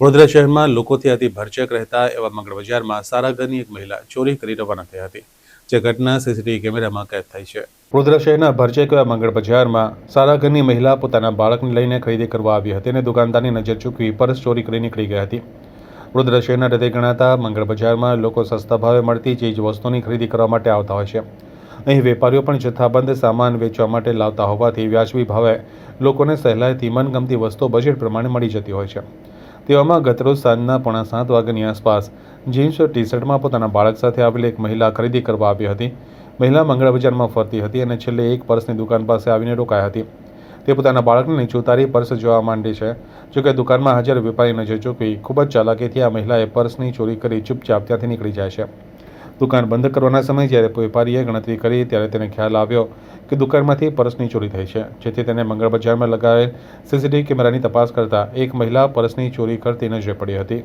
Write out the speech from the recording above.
વડોદરા શહેરમાં લોકોથી અતિ ભરચક રહેતા એવા મંગળ બજારમાં સારા ઘરની એક મહિલા ચોરી કરી રવાના થઈ હતી. જે ઘટના સીસીટીવી કેમેરામાં કેદ થઈ છે. વડોદરા શહેરના ભરચક એવા મંગળ બજારમાં સારા ઘરની મહિલા પોતાના બાળકને લઈને ખરીદી કરવા આવી હતી અને દુકાનદારની નજર ચૂકવી પરસ ચોરી કરી નીકળી ગઈ હતી. વડોદરા શહેરના હૃદય ગણાતા મંગળ બજારમાં લોકો સસ્તા ભાવે મળતી ચીજ વસ્તુની ખરીદી કરવા માટે આવતા હોય છે. અહીં વેપારીઓ પણ જથ્થાબંધ સામાન વેચવા માટે લાવતા હોવાથી વ્યાજબી ભાવે લોકોને સહેલાઈથી મનગમતી વસ્તુઓ બજેટ પ્રમાણે મળી જતી હોય છે. તેવામાં ગતરોજ સાંજના પોણા સાત વાગ્યાની આસપાસ જીન્સ ટી શર્ટમાં પોતાના બાળક સાથે આવેલી એક મહિલા ખરીદી કરવા આવી હતી. મહિલા મંગળ બજારમાં ફરતી હતી અને છેલ્લે એક પર્સની દુકાન પાસે આવીને રોકાઈ હતી. તે પોતાના બાળકને નીચે ઉતારી પર્સ જોવા માંડી છે. જોકે દુકાનમાં હાજર વેપારી નજર ચૂકવી ખૂબ જ ચાલાકીથી આ મહિલાએ પર્સની ચોરી કરી ચૂપચાપ ત્યાંથી નીકળી જાય છે. દુકાન બંધ કરવાના સમયે જ્યારે વેપારીએ ગણતરી કરી ત્યારે તેને ખ્યાલ આવ્યો કે દુકાનમાંથી પર્સની ચોરી થઈ છે. જેથી તેને મંગળ બજારમાં લગાવેલ સીસીટીવી કેમેરાની તપાસ કરતા એક મહિલા પર્સની ચોરી કરતી નજરે પડી હતી.